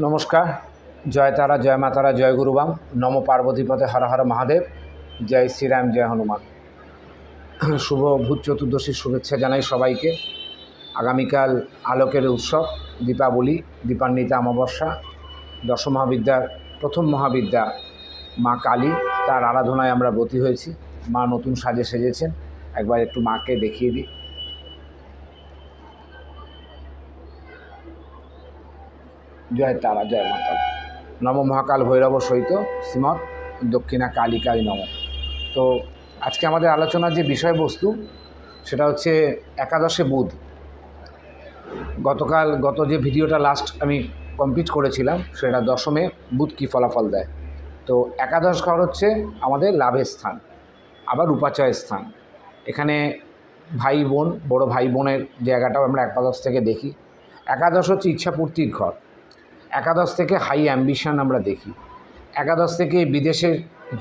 নমস্কার। জয় তারা, জয় মাতারা জয় গুরুবাম নম পার্বতীপথে হর হর মহাদেব। জয় শ্রীরাম জয় হনুমান। শুভ ভূত চতুর্দশীর শুভেচ্ছা জানাই সবাইকে। আগামীকাল আলোকের উৎসব, দীপাবলি, দীপান্বিতা অমাবস্যা দশ মহাবিদ্যার প্রথম মহাবিদ্যা মা কালী। তার আরাধনায় আমরা ব্রতী হয়েছি। মা নতুন সাজে সেজেছেন। একবার একটু মাকে দেখিয়ে দিই। জয় তারা, জয় মাতা। নম মহাকাল ভৈরব সহিত শ্রীমৎ দক্ষিণা কালিকাই নম। তো আজকে আমাদের আলোচনার যে বিষয়বস্তু, সেটা হচ্ছে একাদশে বুধ। গতকাল গত যে ভিডিওটা লাস্ট আমি কমপ্লিট করেছিলাম, সেটা দশমে বুধ কী ফলাফল দেয়। তো একাদশ ঘর হচ্ছে আমাদের লাভের স্থান, আবার উপাচয় স্থান। এখানে ভাই বোন, বড় ভাই বোনের জায়গাটাও আমরা একাদশ থেকে দেখি। একাদশ হচ্ছে ইচ্ছাপূর্তির ঘর। একাদশ থেকে হাই অ্যাম্বিশন আমরা দেখি, একাদশ থেকে বিদেশের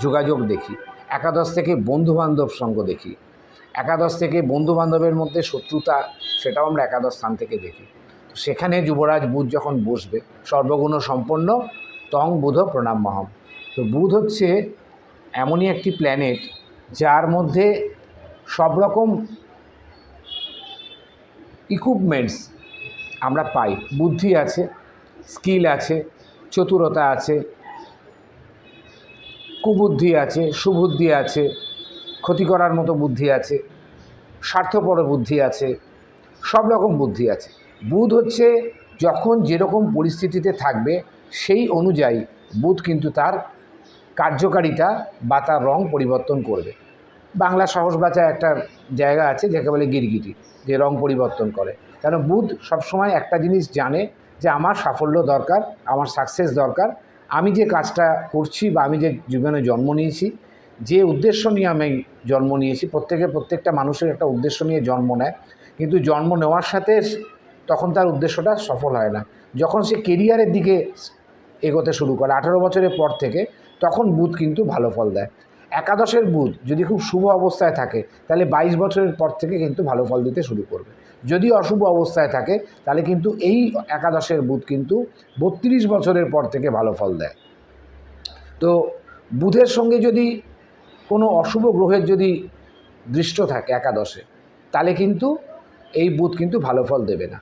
যোগাযোগ দেখি, একাদশ থেকে বন্ধুবান্ধব সঙ্গ দেখি, একাদশ থেকে বন্ধুবান্ধবের মধ্যে শত্রুতা সেটাও আমরা একাদশ স্থান থেকে দেখি। সেখানে যুবরাজ বুধ যখন বসবে, সর্বগুণ সম্পন্ন তং বুধ প্রণাম মহম। তো বুধ হচ্ছে এমনই একটি প্ল্যানেট যার মধ্যে সব রকম ইকুইপমেন্টস আমরা পাই। বুদ্ধি আছে স্কিল আছে, চতুরতা আছে, কুবুদ্ধি আছে, সুবুদ্ধি আছে, ক্ষতি করার মতো বুদ্ধি আছে, স্বার্থপর বুদ্ধি আছে, সব রকম বুদ্ধি আছে। বুধ হচ্ছে যখন যেরকম পরিস্থিতিতে থাকবে সেই অনুযায়ী বুধ কিন্তু তার কার্যকারিতা বা তার রং পরিবর্তন করবে। বাংলা সহজ বাঁচা একটা জায়গা আছে, যাকে বলে গিরগিটি, যে রং পরিবর্তন করে। কেন? বুধ সবসময় একটা জিনিস জানে যে আমার সাফল্য দরকার, আমার সাকসেস দরকার। আমি যে কাজটা করছি বা আমি যে জীবনে জন্ম নিয়েছি, যে উদ্দেশ্য নিয়ে আমি জন্ম নিয়েছি, প্রত্যেকে প্রত্যেকটা মানুষের একটা উদ্দেশ্য নিয়ে জন্ম নেয়। কিন্তু জন্ম নেওয়ার সাথে তখন তার উদ্দেশ্যটা সফল হয় না। যখন সে কেরিয়ারের দিকে এগোতে শুরু করে, আঠারো বছরের পর থেকে, তখন বুধ কিন্তু ভালো ফল দেয়। একাদশের বুধ যদি খুব শুভ অবস্থায় থাকে, তাহলে বাইশ বছরের পর থেকে কিন্তু ভালো ফল দিতে শুরু করবে। যদি অশুভ অবস্থায় থাকে, তাহলে কিন্তু এই একাদশের বুধ কিন্তু বত্রিশ বছরের পর থেকে ভালো ফল দেয়। তো বুধের সঙ্গে যদি কোনো অশুভ গ্রহের যদি দৃষ্ট থাকে একাদশে, তাহলে কিন্তু এই বুধ কিন্তু ভালো ফল দেবে না।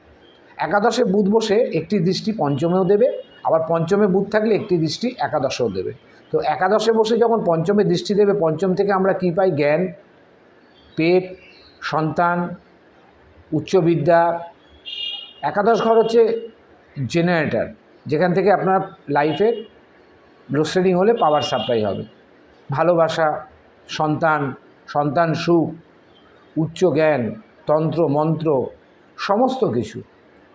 একাদশে বুধ বসে একটি দৃষ্টি পঞ্চমেও দেবে, আবার পঞ্চমে বুধ থাকলে একটি দৃষ্টি একাদশেও দেবে। তো একাদশে বসে যখন পঞ্চমে দৃষ্টি দেবে, পঞ্চম থেকে আমরা কী পাই? জ্ঞান, পেট, সন্তান উচ্চবিদ্যা, একাদশ ঘর হচ্ছে জেনারেটার যেখান থেকে আপনার লাইফের লোডশেডিং হলে পাওয়ার সাপ্লাই হবে। ভালোবাসা সন্তান সন্তান সুখ, উচ্চ জ্ঞান, তন্ত্র, মন্ত্র, সমস্ত কিছু।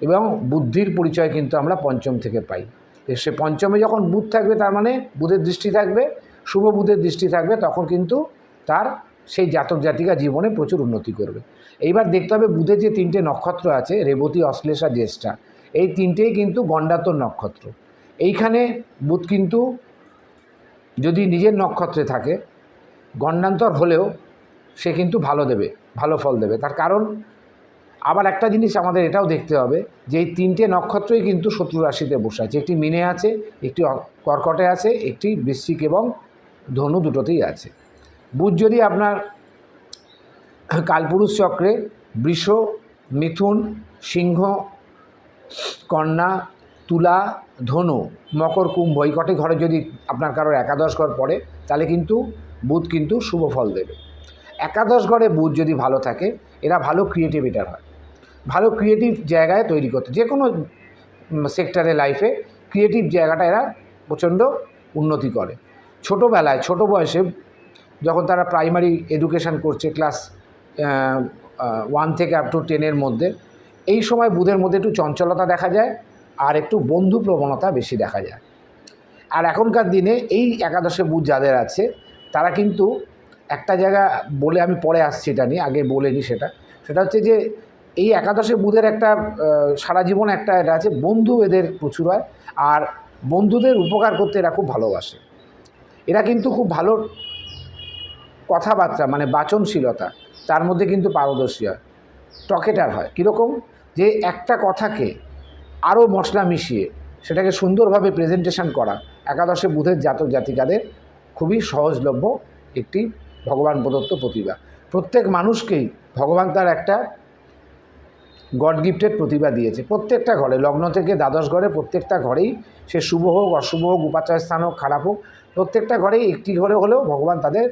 এবং বুদ্ধির পরিচয় কিন্তু আমরা পঞ্চম থেকে পাই। সে পঞ্চমে যখন বুধ থাকবে, তার মানে বুধের দৃষ্টি থাকবে, শুভ বুধের দৃষ্টি থাকবে, তখন কিন্তু তার সেই জাতক জাতিকা জীবনে প্রচুর উন্নতি করবে। এইবার দেখতে হবে বুধের যে তিনটে নক্ষত্র আছে, রেবতী, অশ্লেষা, জ্যেষ্ঠা, এই তিনটেই কিন্তু গণ্ডাতর নক্ষত্র। এইখানে বুধ কিন্তু যদি নিজের নক্ষত্রে থাকে গণ্ডান্তর হলেও সে কিন্তু ভালো দেবে, ভালো ফল দেবে। তার কারণ আবার একটা জিনিস আমাদের এটাও দেখতে হবে যে এই তিনটে নক্ষত্রই কিন্তু শত্রু রাশিতে বসে আছে। একটি মিনে আছে, একটি কর্কটে আছে, একটি বৃশ্চিক এবং ধনু দুটোতেই আছে। বুধ যদি আপনার কালপুরুষ চক্রে বৃষ, মিথুন, সিংহ, কন্যা, তুলা, ধনু, মকর, কুম্ভ এই কটি ঘরে যদি আপনার কারোর একাদশ ঘর পড়ে, তাহলে কিন্তু বুধ কিন্তু শুভ ফল দেবে। একাদশ ঘরে বুধ যদি ভালো থাকে, এরা ভালো ক্রিয়েটিভিটার হয়। ভালো ক্রিয়েটিভ জায়গায় তৈরি করতে, যে কোনো সেক্টরে লাইফে ক্রিয়েটিভ জায়গাটা এরা প্রচণ্ড উন্নতি করে। ছোটোবেলায়, ছোট বয়সে যখন তারা প্রাইমারি এডুকেশান করছে ক্লাস ওয়ান থেকে আপ টু টেনের মধ্যে, এই সময় বুধের মধ্যে একটু চঞ্চলতা দেখা যায় আর একটু বন্ধু প্রবণতা বেশি দেখা যায়। আর এখনকার দিনে এই একাদশে বুধ যাদের আছে, তারা কিন্তু একটা জায়গা বলে আমি পরে আসছি এটা নিয়ে, আগে বলিনি সেটা। সেটা হচ্ছে যে এই একাদশে বুধের একটা সারা জীবন একটা এটা আছে, বন্ধু এদের প্রচুর হয়, আর বন্ধুদের উপকার করতে এরা খুব ভালোবাসে। এরা কিন্তু খুব ভালো কথাবার্তা মানে বাচনশীলতা, তার মধ্যে কিন্তু পারদর্শী হয়, টকেটার হয়। কীরকম? যে একটা কথাকে আরও মশলা মিশিয়ে, সেটাকে সুন্দরভাবে প্রেজেন্টেশন করা, একাদশে বুধের জাতক জাতিকাদের খুবই সহজলভ্য একটি ভগবান প্রদত্ত প্রতিভা। প্রত্যেক মানুষকেই ভগবান তার একটা গড গিফটের প্রতিভা দিয়েছে। প্রত্যেকটা ঘরে, লগ্ন থেকে দ্বাদশ ঘরে প্রত্যেকটা ঘরেই সে শুভ হোক, অশুভ হোক, উপাচার স্থান হোক, খারাপ হোক, প্রত্যেকটা ঘরেই একটি ঘরে হলেও ভগবান তাদের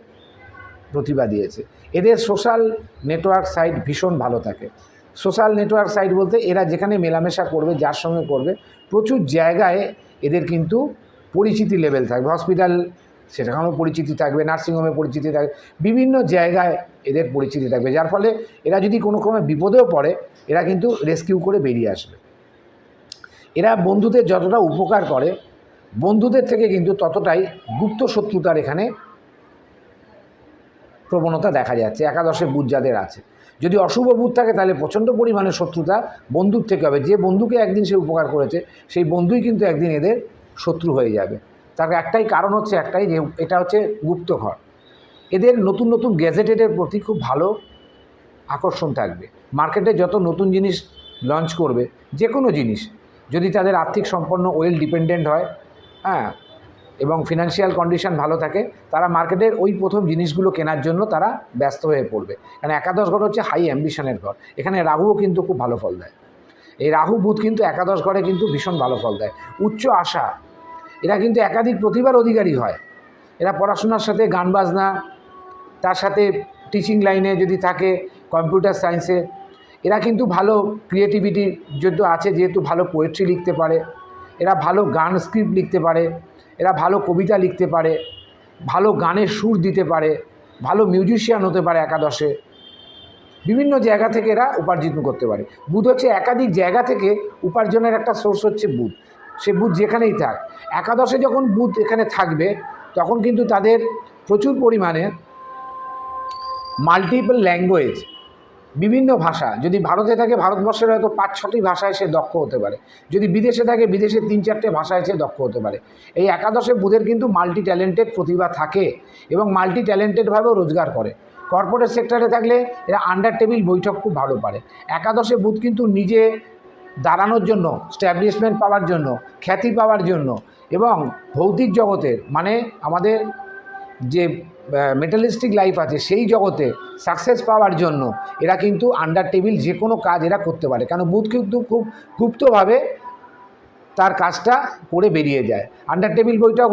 প্রতিভা দিয়েছে। এদের সোশ্যাল নেটওয়ার্ক সাইট ভীষণ ভালো থাকে। সোশ্যাল নেটওয়ার্ক সাইট বলতে এরা যেখানে মেলামেশা করবে, যার সঙ্গে করবে, প্রচুর জায়গায় এদের কিন্তু পরিচিতি লেভেল থাকবে। হসপিটাল সেখানেও পরিচিতি থাকবে নার্সিংহোমে পরিচিতি থাকবে, বিভিন্ন জায়গায় এদের পরিচিতি থাকবে। যার ফলে এরা যদি কোনো ক্রমে বিপদেও পড়ে, এরা কিন্তু রেস্কিউ করে বেরিয়ে আসবে। এরা বন্ধুদের যতটা উপকার করে, বন্ধুদের থেকে কিন্তু ততটাই গুপ্ত শত্রুতার এখানে প্রবণতা দেখা যাচ্ছে, একাদশে বুধ যাদের আছে। যদি অশুভ বুধ থাকে, তাহলে প্রচণ্ড পরিমাণে শত্রুতা বন্ধুর থেকে হবে। যে বন্ধুকে একদিন সে উপকার করেছে, সেই বন্ধুই কিন্তু একদিন এদের শত্রু হয়ে যাবে। তার একটাই কারণ হচ্ছে একটাই যে, এটা হচ্ছে গুপ্তঘর এদের নতুন নতুন গ্যাজেটেডের প্রতি খুব ভালো আকর্ষণ থাকবে। মার্কেটে যত নতুন জিনিস লঞ্চ করবে যে কোনো জিনিস, যদি তাদের আর্থিক সম্পন্ন ওয়েল ডিপেন্ডেন্ট হয় হ্যাঁ এবং ফিনান্সিয়াল কন্ডিশন ভালো থাকে, তারা মার্কেটের ওই প্রথম জিনিসগুলো কেনার জন্য তারা ব্যস্ত হয়ে পড়বে। কারণ একাদশ ঘর হচ্ছে হাই অ্যাম্বিশনের ঘর। এখানে রাহুও কিন্তু খুব ভালো ফল দেয়। এই রাহু বুধ কিন্তু একাদশ ঘরে কিন্তু ভীষণ ভালো ফল দেয়। উচ্চ আশা। এরা কিন্তু একাধিক প্রতিভার অধিকারী হয়। এরা পড়াশোনার সাথে গান বাজনা, তার সাথে টিচিং লাইনে যদি থাকে কম্পিউটার সায়েন্সে এরা কিন্তু ভালো ক্রিয়েটিভিটি যেহেতু আছে, যেহেতু ভালো পোয়েট্রি লিখতে পারে। এরা ভালো গান স্ক্রিপ্ট লিখতে পারে। এরা ভালো কবিতা লিখতে পারে, ভালো গানের সুর দিতে পারে, ভালো মিউজিশিয়ান হতে পারে একাদশে। বিভিন্ন জায়গা থেকে এরা উপার্জন করতে পারে। বুধ হচ্ছে একাধিক জায়গা থেকে উপার্জনের একটা সোর্স হচ্ছে বুধ। সে বুধ যেখানেই থাক। একাদশে যখন বুধ এখানে থাকবে, তখন কিন্তু তাদের প্রচুর পরিমাণে মাল্টিপল ল্যাঙ্গুয়েজ বিভিন্ন ভাষা, যদি ভারতে থাকে ভারতবর্ষের হয়তো পাঁচ, ছটি ভাষায় সে দক্ষ হতে পারে। যদি বিদেশে থাকে, বিদেশে তিন, চারটে ভাষায় সে দক্ষ হতে পারে। এই একাদশে বুধের কিন্তু মাল্টি ট্যালেন্টেড প্রতিভা থাকে এবং মাল্টি ট্যালেন্টেডভাবেও রোজগার করে। কর্পোরেট সেক্টরে থাকলে এরা আন্ডার টেবিল বৈঠক খুব ভালো পারে। একাদশে বুধ কিন্তু নিজে দাঁড়ানোর জন্য স্ট্যাবলিশমেন্ট পাওয়ার জন্য, খ্যাতি পাওয়ার জন্য এবং ভৌতিক জগতের মানে আমাদের যে মেটালিস্টিক লাইফ আছে সেই জগতে সাকসেস পাওয়ার জন্য এরা কিন্তু আন্ডার টেবিল যে কোনো কাজ এরা করতে পারে। কারণ বুধ কিন্তু খুব গুপ্তভাবে তার কাজটা করে বেরিয়ে যায়। আন্ডার টেবিল বৈঠক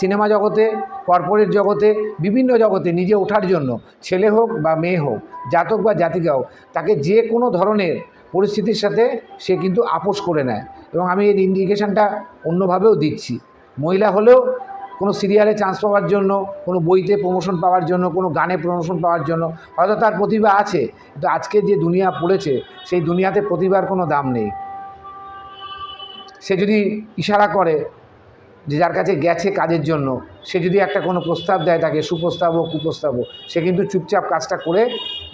সিনেমা জগতে কর্পোরেট জগতে, বিভিন্ন জগতে নিজে ওঠার জন্য ছেলে হোক বা মেয়ে হোক, জাতক বা জাতিকা হোক, তাকে যে কোনো ধরনের পরিস্থিতির সাথে সে কিন্তু আপোষ করে নেয়। এবং আমি এর ইন্ডিকেশনটা অন্যভাবেও দিচ্ছি। মহিলা হলেও কোনো সিরিয়ালে চান্স পাওয়ার জন্য, কোনো বইতে প্রমোশন পাওয়ার জন্য, কোনো গানে প্রমোশন পাওয়ার জন্য, হয়তো তার প্রতিভা আছে, কিন্তু আজকে যে দুনিয়া পড়েছে, সেই দুনিয়াতে প্রতিভার কোনো দাম নেই। সে যদি ইশারা করে যে যার কাছে গেছে কাজের জন্য, সে যদি একটা কোনো প্রস্তাব দেয় তাকে, সুপ্রস্তাব হোক, কুপ্রস্তাব হোক, সে কিন্তু চুপচাপ কাজটা করে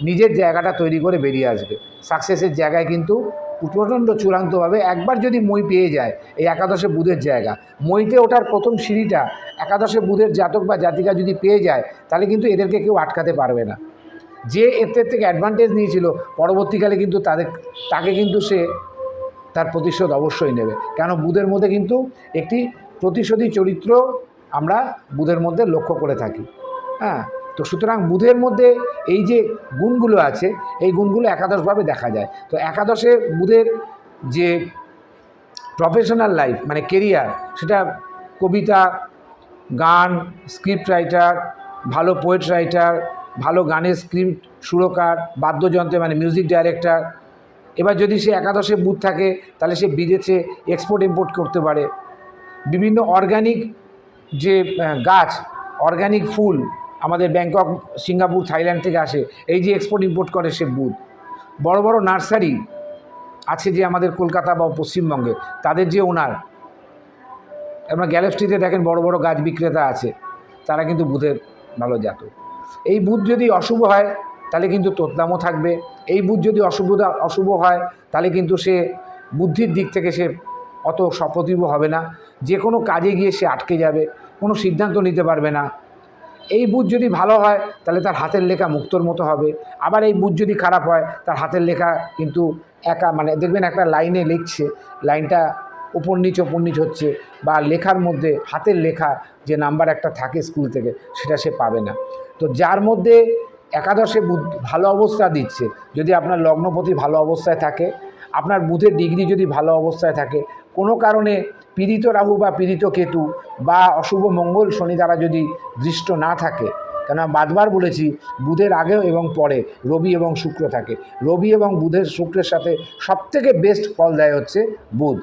নিজের জায়গাটা তৈরি করে বেরিয়ে আসবে। সাকসেসের জায়গায় কিন্তু প্রচণ্ড চূড়ান্তভাবে একবার যদি মই পেয়ে যায়, এই একাদশে বুধের জায়গা। মইতে ওঠার প্রথম সিঁড়িটা একাদশে বুধের জাতক বা জাতিকা যদি পেয়ে যায়, তাহলে কিন্তু এদেরকে কেউ আটকাতে পারবে না। যে এর থেকে অ্যাডভান্টেজ নিয়েছিল, পরবর্তীকালে কিন্তু তাদের, তাকে কিন্তু সে তার প্রতিশোধ অবশ্যই নেবে। কেন বুধের মধ্যে কিন্তু একটি প্রতিশোধী চরিত্র আমরা বুধের মধ্যে লক্ষ্য করে থাকি। হ্যাঁ? তো সুতরাং বুধের মধ্যে এই যে গুণগুলো আছে, এই গুণগুলো একাদশভাবে দেখা যায়। তো একাদশে বুধের যে প্রফেশনাল লাইফ মানে কেরিয়ার সেটা কবিতা, গান স্ক্রিপ্ট রাইটার ভালো পোয়েট রাইটার ভালো গানের স্ক্রিপ্ট সুরকার, বাদ্যযন্ত্রে মানে মিউজিক ডাইরেক্টর এবার যদি সে একাদশে বুধ থাকে, তাহলে সে বিদেশে এক্সপোর্ট ইম্পোর্ট করতে পারে। বিভিন্ন অর্গানিক যে গাছ অর্গানিক ফুল আমাদের ব্যাংকক সিঙ্গাপুর থাইল্যান্ড থেকে আসে। এই যে এক্সপোর্ট ইম্পোর্ট করে সে বুধ বড় বড় নার্সারি আছে যে আমাদের কলকাতা বা পশ্চিমবঙ্গে। তাদের যে ওনার, আপনার গ্যালেক্সিতে দেখেন বড় বড় গাছ বিক্রেতা আছে। তারা কিন্তু বুধের ভালো জাত এই বুধ যদি অশুভ হয়, তাহলে কিন্তু তোতলামও থাকবে। এই বুধ যদি অশুভতা, অশুভ হয়, তাহলে কিন্তু সে বুদ্ধির দিক থেকে সে অত সপ্রতিভ হবে না। যে কোনো কাজে গিয়ে সে আটকে যাবে। কোনো সিদ্ধান্ত নিতে পারবে না। এই বুধ যদি ভালো হয়, তাহলে তার হাতের লেখা মুক্তর মতো হবে। আবার এই বুধ যদি খারাপ হয়, তার হাতের লেখা কিন্তু একা মানে দেখবেন একটা লাইনে লিখছে, লাইনটা ওপর নিচ ওপর নিচ হচ্ছে, বা লেখার মধ্যে, হাতের লেখা যে নাম্বার একটা থাকে স্কুল থেকে, সেটা সে পাবে না। তো যার মধ্যে একাদশে বুধ ভালো অবস্থা দিচ্ছে, যদি আপনার লগ্নপতি ভালো অবস্থায় থাকে, আপনার বুধের ডিগ্রি যদি ভালো অবস্থায় থাকে কোনো কারণে পীড়িত রাহু বা পীড়িত কেতু বা অশুভ মঙ্গল শনি দ্বারা যদি দৃষ্ট না থাকে কেন বারবার বলেছি বুধের আগেও এবং পরে রবি এবং শুক্র থাকে। রবি এবং বুধের শুক্রের সাথে সবথেকে বেস্ট ফল দেয় হচ্ছে বুধ।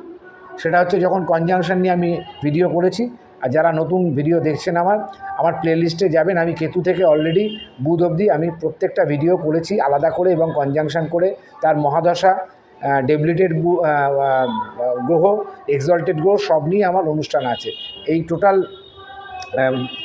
সেটা হচ্ছে যখন কনজাংশন নিয়ে আমি ভিডিও করেছি, আর যারা নতুন ভিডিও দেখছেন আমার আমার প্লেলিস্টে যাবেন, আমি কেতু থেকে অলরেডি বুধ অবধি আমি প্রত্যেকটা ভিডিও করেছি আলাদা করে এবং কনজাংশন করে। তার মহাদশা ডেবলিটেড গ্রহ এক্সল্টেড গ্রহ, সব নিয়ে আমার অনুষ্ঠান আছে। এই টোটাল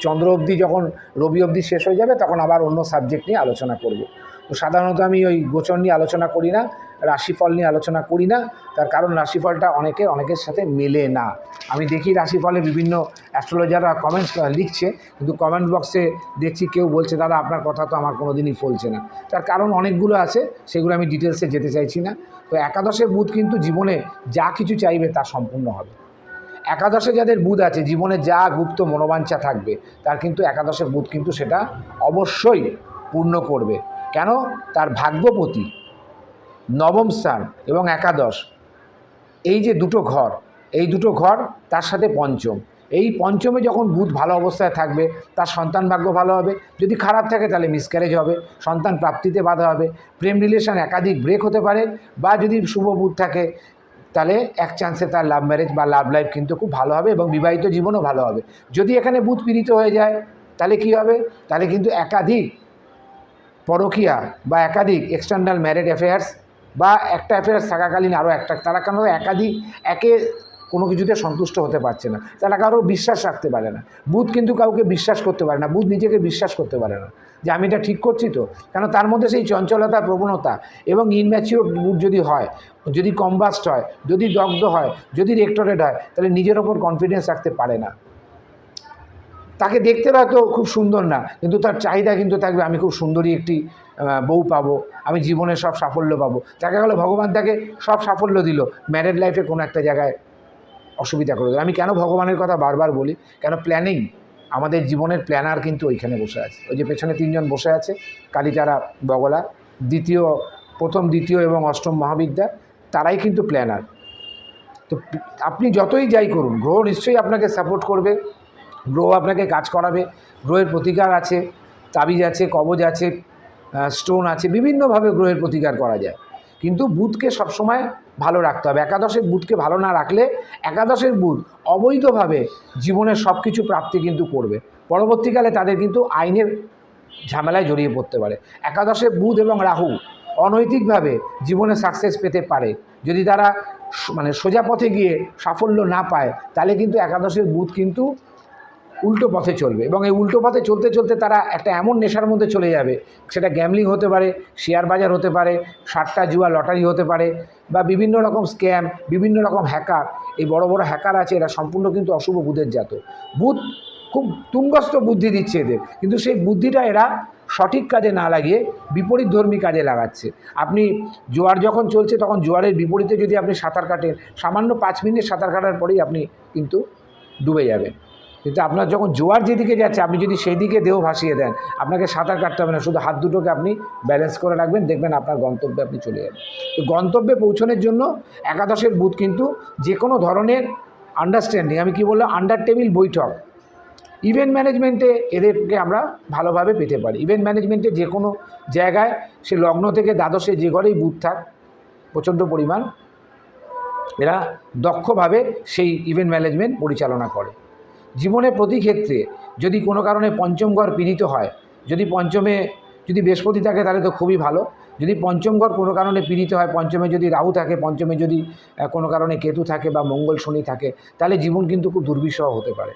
চন্দ্র অবধি যখন রবি অবধি শেষ হয়ে যাবে, তখন আবার অন্য সাবজেক্ট নিয়ে আলোচনা করব। তো সাধারণত আমি ওই গোচর নিয়ে আলোচনা করি না। রাশিফল নিয়ে আলোচনা করি না। তার কারণ রাশিফলটা অনেকের অনেকের সাথে মেলে না। আমি দেখি রাশিফলে বিভিন্ন অ্যাস্ট্রোলজাররা কমেন্টস লিখছে, কিন্তু কমেন্ট বক্সে দেখছি কেউ বলছে, দাদা, আপনার কথা তো আমার কোনো দিনই ফলছে না। তার কারণ অনেকগুলো আছে, সেগুলো আমি ডিটেলসে যেতে চাইছি না। তো একাদশের বুধ কিন্তু জীবনে যা কিছু চাইবে তা সম্পূর্ণ হবে। একাদশে যাদের বুধ আছে, জীবনে যা গুপ্ত মনোবাঞ্ছা থাকবে, তার কিন্তু একাদশের বুধ কিন্তু সেটা অবশ্যই পূর্ণ করবে। কেন? তার ভাগ্যপতি নবম স্থান এবং একাদশ। এই যে দুটো ঘর, এই দুটো ঘর তার সাথে পঞ্চম। এই পঞ্চমে যখন বুধ ভালো অবস্থায় থাকবে, তার সন্তান ভাগ্য ভালো হবে। যদি খারাপ থাকে তাহলে মিসক্যারেজ হবে, সন্তান প্রাপ্তিতে বাধা হবে। প্রেম রিলেশন একাধিক ব্রেক হতে পারে বা যদি শুভ বুধ থাকে, তাহলে এক চান্সে তার লাভ ম্যারেজ বা লাভ লাইফ কিন্তু খুব ভালো হবে এবং বিবাহিত জীবনও ভালো হবে। যদি এখানে বুধ পীড়িত হয়ে যায়, তাহলে কি হবে? তাহলে কিন্তু একাধিক পরকীয়া বা একাধিক এক্সটার্নাল ম্যারেড অ্যাফেয়ার্স বা একটা অ্যাফেয়ার্স থাকাকালীন আরও একটা, তারা কেন একাধিক, একে কোনো কিছুতে সন্তুষ্ট হতে পারছে না। তারা কারও বিশ্বাস রাখতে পারে না। বুধ কিন্তু কাউকে বিশ্বাস করতে পারে না। বুধ নিজেকে বিশ্বাস করতে পারে না যে আমি এটা ঠিক করছি তো। কেন তার মধ্যে সেই চঞ্চলতা, প্রবণতা এবং ইনম্যাচিওর বুধ যদি হয়, যদি কম্বাস্ট হয়, যদি দগ্ধ হয়, যদি রেক্টরেট হয়, তাহলে নিজের ওপর কনফিডেন্স রাখতে পারে না। তাকে দেখতে হয়তো খুব সুন্দর না, কিন্তু তার চাহিদা কিন্তু থাকবে, আমি খুব সুন্দরী একটি বউ পাবো, আমি জীবনে সব সাফল্য পাবো। দেখা গেলো ভগবান তাকে সব সাফল্য দিল ম্যারেড লাইফে কোনো একটা জায়গায় অসুবিধা করে আমি কেন ভগবানের কথা বারবার বলি? কেন প্ল্যানিং আমাদের জীবনের প্ল্যানার কিন্তু ওইখানে বসে আছে। ওই যে পেছনে তিনজন বসে আছে কালীচারা বগলা, দ্বিতীয়, প্রথম, দ্বিতীয় এবং অষ্টম মহাবিদ্যা, তারাই কিন্তু প্ল্যানার তো আপনি যতই যাই করুন, গ্রহ নিশ্চয়ই আপনাকে সাপোর্ট করবে, গ্রহ আপনাকে কাজ করাবে, গ্রহের প্রতিকার আছে, তাবিজ আছে, কবজ আছে স্টোন আছে, বিভিন্নভাবে গ্রহের প্রতিকার করা যায়। কিন্তু বুধকে সবসময় ভালো রাখতে হবে। একাদশের বুধকে ভালো না রাখলে একাদশের বুধ অবৈধভাবে জীবনের সব কিছু প্রাপ্তি কিন্তু করবে। পরবর্তীকালে তাদের কিন্তু আইনের ঝামেলায় জড়িয়ে পড়তে পারে। একাদশে বুধ এবং রাহু অনৈতিকভাবে জীবনে সাকসেস পেতে পারে। যদি তারা মানে সোজা পথে গিয়ে সাফল্য না পায়, তাহলে কিন্তু একাদশের বুধ কিন্তু উল্টো পথে চলবে এবং এই উল্টো পথে চলতে চলতে তারা একটা এমন নেশার মধ্যে চলে যাবে, সেটা গ্যামলিং হতে পারে শেয়ার বাজার হতে পারে, সাতটা জুয়া লটারি হতে পারে বা বিভিন্ন রকম স্ক্যাম বিভিন্ন রকম হ্যাকার এই বড় বড় হ্যাকার আছে, এরা সম্পূর্ণ কিন্তু অশুভ বুধের জাত বুধ খুব তুঙ্গস্থ বুদ্ধি দিচ্ছে এদের, কিন্তু সেই বুদ্ধিটা এরা সঠিক কাজে না লাগিয়ে বিপরীত ধর্মী কাজে লাগাচ্ছে। আপনি জোয়ার যখন চলছে, তখন জোয়ারের বিপরীতে যদি আপনি সাঁতার কাটেন, সামান্য পাঁচ মিনিট সাঁতার কাটার পরেই আপনি কিন্তু ডুবে যাবেন। কিন্তু আপনার যখন জোয়ার যেদিকে যাচ্ছে, আপনি যদি সেই দিকে দেহ ভাসিয়ে দেন, আপনাকে সাঁতার কাটতে হবে না, শুধু হাত দুটোকে আপনি ব্যালেন্স করে রাখবেন, দেখবেন আপনার গন্তব্যে আপনি চলে যাবেন। তো গন্তব্যে পৌঁছানোর জন্য একাদশের বুধ কিন্তু যে কোনো ধরনের আন্ডারস্ট্যান্ডিং আমি কি বললাম আন্ডার টেবিল বৈঠক। ইভেন্ট ম্যানেজমেন্টে এদেরকে আমরা ভালোভাবে পেতে পারি। ইভেন্ট ম্যানেজমেন্টে যে কোনো জায়গায় সে লগ্ন থেকে দ্বাদশে যে ঘরেই বুধ থাক, প্রচণ্ড পরিমাণ এরা দক্ষভাবে সেই ইভেন্ট ম্যানেজমেন্ট পরিচালনা করে। জীবনের প্রতি ক্ষেত্রে যদি কোনো কারণে পঞ্চম ঘর পীড়িত হয়, যদি পঞ্চমে যদি বৃহস্পতি থাকে তাহলে তো খুবই ভালো। যদি পঞ্চম ঘর কোনো কারণে পীড়িত হয়, পঞ্চমে যদি রাহু থাকে, পঞ্চমে যদি কোনো কারণে কেতু থাকে বা মঙ্গল শনি থাকে, তাহলে জীবন কিন্তু খুব দুর্বিষহ হতে পারে।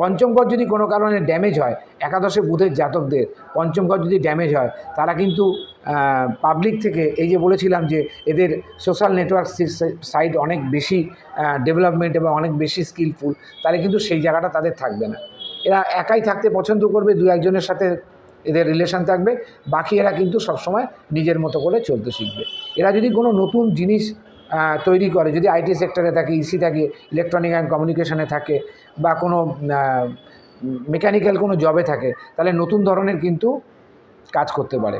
পঞ্চম ঘর যদি কোনো কারণে ড্যামেজ হয়, একাদশে বুধের জাতকদের, পঞ্চম ঘর যদি ড্যামেজ হয়, তারা কিন্তু পাবলিক থেকে এই যে বলেছিলাম যে এদের সোশ্যাল নেটওয়ার্ক সাইট অনেক বেশি ডেভেলপমেন্ট এবং অনেক বেশি স্কিলফুল তাহলে কিন্তু সেই জায়গাটা তাদের থাকবে না। এরা একাই থাকতে পছন্দ করবে দু একজনের সাথে এদের রিলেশন থাকবে, বাকি এরা কিন্তু সবসময় নিজের মতো করে চলতে শিখবে। এরা যদি কোনো নতুন জিনিস তৈরি করে। যদি আইটি সেক্টরে থাকে ইসি থাকে ইলেকট্রনিক অ্যান্ড কমিউনিকেশনে থাকে, বা কোনো মেকানিক্যাল কোনো জবে থাকে, তাহলে নতুন ধরনের কিন্তু কাজ করতে পারে।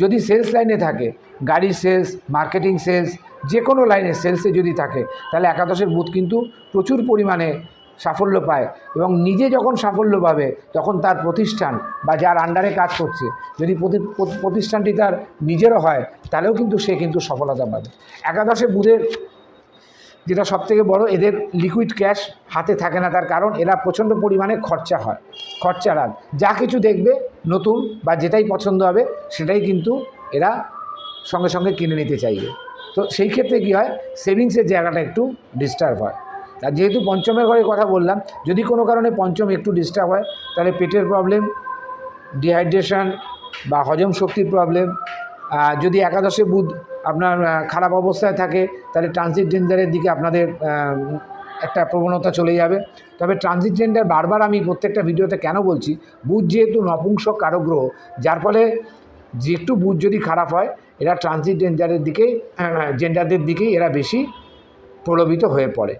যদি সেলস লাইনে থাকে গাড়ির সেলস মার্কেটিং সেলস যে কোনো লাইনে সেলসে যদি থাকে, তাহলে একাদশের বুথ কিন্তু প্রচুর পরিমাণে সাফল্য পায় এবং নিজে যখন সাফল্য পাবে, তখন তার প্রতিষ্ঠান বা যার আন্ডারে কাজ করছে, যদি প্রতি- প্রতি- প্রতিষ্ঠানটি তার নিজেরও হয়, তাহলেও কিন্তু সে কিন্তু সফলতা পাবে। একাদশে বুধের যেটা সবথেকে বড়, এদের লিকুইড ক্যাশ হাতে থাকে না, তার কারণ এরা প্রচণ্ড পরিমাণে খরচা হয় খরচা রাত যা কিছু দেখবে নতুন বা যেটাই পছন্দ হবে, সেটাই কিন্তু এরা সঙ্গে সঙ্গে কিনে নিতে চাইবে। তো সেই ক্ষেত্রে কী হয় সেভিংসের জায়গাটা একটু ডিস্টার্ব হয়। আর যেহেতু পঞ্চমের ঘরে কথা বললাম, যদি কোনো কারণে পঞ্চম একটু ডিস্টার্ব হয়, তাহলে পেটের প্রবলেম ডিহাইড্রেশন বা হজম শক্তির প্রবলেম যদি একাদশে বুধ আপনার খারাপ অবস্থায় থাকে, তাহলে ট্রানজিট ডেঞ্জারের দিকে আপনাদের একটা প্রবণতা চলে যাবে। তবে ট্রানজিট ডেঞ্জার বারবার আমি প্রত্যেকটা ভিডিওতে কেন বলছি, বুধ যেহেতু নপুংসক কারগ্রহ যার ফলে যে একটু বুধ যদি খারাপ হয়, এরা ট্রানজিট ডেঞ্জারের দিকে জেন্ডারদের দিকেই এরা বেশি প্রলোভিত হয়ে পড়ে।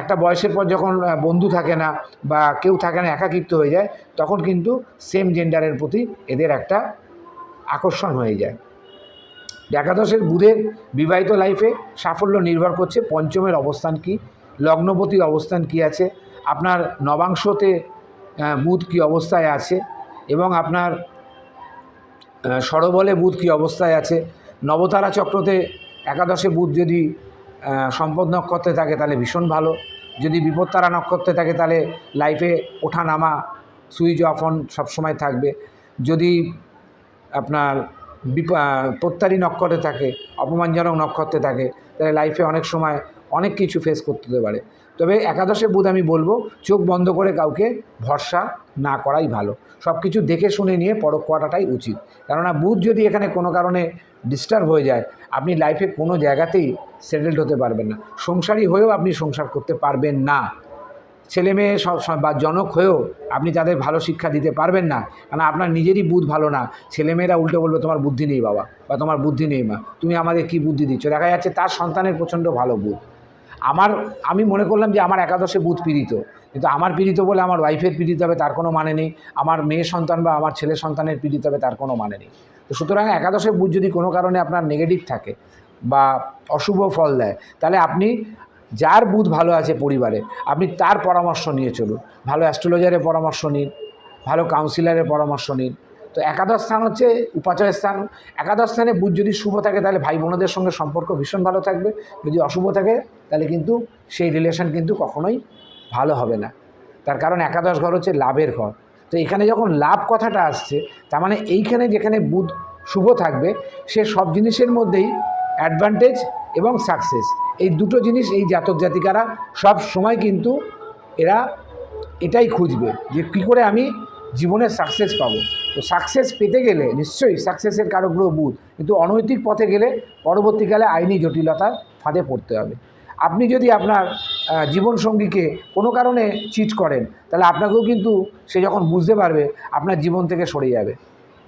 একটা বয়সের পর যখন বন্ধু থাকে না বা কেউ থাকে না, একাকিত্ব হয়ে যায়, তখন কিন্তু সেম জেন্ডারের প্রতি এদের একটা আকর্ষণ হয়ে যায়। একাদশের বুধের বিবাহিত লাইফে সাফল্য নির্ভর করছে পঞ্চমের অবস্থান কি, লগ্নপতির অবস্থান কি আছে, আপনার নবাংশতে বুধ কি অবস্থায় আছে এবং আপনার সরবলে বুধ কি অবস্থায় আছে, নবতারা চক্রতে একাদশে বুধ যদি সম্পদ নক্ষত্রে থাকে তাহলে ভীষণ ভালো। যদি বিপত্তারা নক্ষত্রে থাকে তাহলে লাইফে ওঠা নামা সুইচ অফ অন সবসময় থাকবে। যদি আপনার প্রত্যারী নক্ষত্রে থাকে, অপমানজনক নক্ষত্রে থাকে, তাহলে লাইফে অনেক সময় অনেক কিছু ফেস করতে হতে পারে। তবে একাদশে বুধ আমি বলব, চোখ বন্ধ করে কাউকে ভরসা না করাই ভালো। সব কিছু দেখে শুনে নিয়ে পরখ করাটাই উচিত। কেননা বুধ যদি এখানে কোনো কারণে ডিস্টার্ব হয়ে যায়, আপনি লাইফে কোনো জায়গাতেই সেটেলড হতে পারবেন না। সংসারী হয়েও আপনি সংসার করতে পারবেন না। ছেলে মেয়ে বা জনক হয়েও আপনি তাদের ভালো শিক্ষা দিতে পারবেন না। কারণ আপনার নিজেরই বুধ ভালো না। ছেলেমেয়েরা উল্টো বলবে, তোমার বুদ্ধি নেই বাবা বা তোমার বুদ্ধি নেই মা। তুমি আমাদের কি বুদ্ধি দিচ্ছ? দেখা যাচ্ছে তার সন্তানের প্রচণ্ড ভালো বুধ। আমার, আমি মনে করলাম যে আমার একাদশে বুধ পীড়িত। কিন্তু আমার পীড়িত বলে আমার ওয়াইফের পীড়িত হবে, তার কোনো মানে নেই। আমার মেয়ে সন্তান বা আমার ছেলে সন্তানের পীড়িত হবে, তার কোনো মানে নেই। তো সুতরাং একাদশে বুধ যদি কোনো কারণে আপনার নেগেটিভ থাকে বা অশুভ ফল দেয়, তাহলে আপনি যার বুধ ভালো আছে পরিবারে, আপনি তার পরামর্শ নিয়ে চলুন। ভালো অ্যাস্ট্রোলজারের পরামর্শ নিন, ভালো কাউন্সিলরের পরামর্শ নিন। তো একাদশ স্থান হচ্ছে উপাচয় স্থান। একাদশ স্থানে বুধ যদি শুভ থাকে, তাহলে ভাই বোনদের সঙ্গে সম্পর্ক ভীষণ ভালো থাকবে। যদি অশুভ থাকে তাহলে কিন্তু সেই রিলেশন কিন্তু কখনোই ভালো হবে না। তার কারণ একাদশ ঘর হচ্ছে লাভের ঘর। তো এখানে যখন লাভ কথাটা আসছে, তার মানে এইখানে যেখানে বুধ শুভ থাকবে, সে সব জিনিসের মধ্যেই অ্যাডভান্টেজ এবং সাকসেস এই দুটো জিনিস এই জাতক জাতিকারা সব সময় কিন্তু এরা এটাই খুঁজবে যে কী করে আমি জীবনে সাকসেস পাবো। তো সাকসেস পেতে গেলে নিশ্চয়ই সাকসেসের কারও গ্রহ বুধ। কিন্তু অনৈতিক পথে গেলে পরবর্তীকালে আইনি জটিলতার ফাঁদে পড়তে হবে। আপনি যদি আপনার জীবনসঙ্গীকে কোনো কারণে চিট করেন, তাহলে আপনাকেও কিন্তু সে যখন বুঝতে পারবে, আপনার জীবন থেকে সরে যাবে।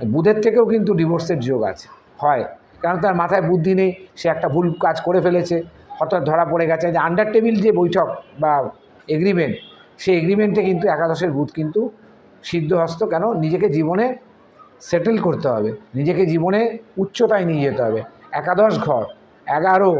বুধের থেকেও কিন্তু ডিভোর্সের যোগ আছে, হয়। কারণ তার মাথায় বুদ্ধি নেই, সে একটা ভুল কাজ করে ফেলেছে। হঠাৎ ধরা পড়ে গেছে। যে আন্ডার টেবিল যে বৈঠক বা এগ্রিমেন্ট সেই এগ্রিমেন্টে কিন্তু একাদশের বুধ কিন্তু সিদ্ধহস্ত কেন? নিজেকে জীবনে সেটেল করতে হবে। নিজেকে জীবনে উচ্চতায় নিয়ে যেতে হবে। একাদশ ঘর, এগারো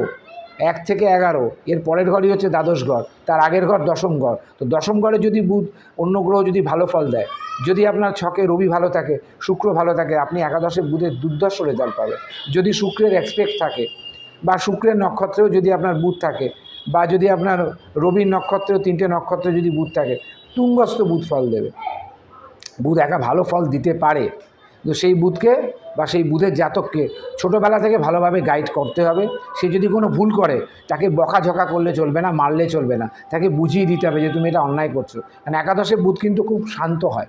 এক থেকে এগারো, এর পরের ঘরই হচ্ছে দ্বাদশ ঘর, তার আগের ঘর দশম ঘর। তো দশম ঘরে যদি বুধ অন্য গ্রহ যদি ভালো ফল দেয়, যদি আপনার ছকে রবি ভালো থাকে, শুক্র ভালো থাকে, আপনি একাদশে বুধের দুর্দর্শ রেজাল্ট পাবে যদি শুক্রের এক্সপেক্ট থাকে বা শুক্রের নক্ষত্রেও যদি আপনার বুধ থাকে বা যদি আপনার রবির নক্ষত্রেও তিনটে নক্ষত্রে যদি বুধ থাকে, তুঙ্গস্থ বুধ ফল দেবে। বুধ একা ভালো ফল দিতে পারে। তো সেই বুধকে বা সেই বুধের জাতককে ছোটোবেলা থেকে ভালোভাবে গাইড করতে হবে। সে যদি কোনো ভুল করে, তাকে বকাঝকা করলে চলবে না, মারলে চলবে না। তাকে বুঝিয়ে দিতে হবে যে তুমি এটা অন্যায় করছ। কারণ একাদশে বুধ কিন্তু খুব শান্ত হয়।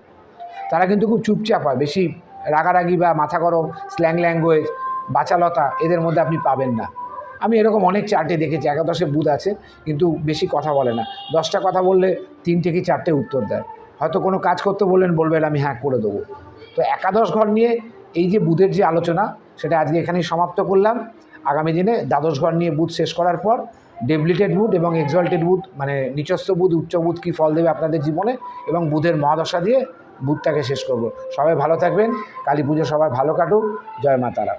তারা কিন্তু খুব চুপচাপ হয়। বেশি রাগারাগি বা মাথা গরম স্ল্যাং ল্যাঙ্গুয়েজ বাচালতা এদের মধ্যে আপনি পাবেন না। আমি এরকম অনেক চার্টে দেখেছি। একাদশে বুধ আছে, কিন্তু বেশি কথা বলে না। দশটা কথা বললে তিনটে কি চারটে উত্তর দেয়। হয়তো কোনো কাজ করতে বললেন, বলবেন আমি হ্যাঁ করে দেবো। তো একাদশ ঘর নিয়ে এই যে বুধের যে আলোচনা, সেটা আজকে এখানেই সমাপ্ত করলাম। আগামী দিনে দ্বাদশ ঘর নিয়ে বুধ শেষ করার পর ডেবলিটেড বুধ এবং এক্সল্টেড বুধ মানে নিচস্থ বুধ, উচ্চ বুধ কী ফল দেবে আপনাদের জীবনে এবং বুধের মহাদশা দিয়ে বুধটাকে শেষ করব। সবাই ভালো থাকবেন, কালী পুজো সবার ভালো কাটুক, জয় মা তারা।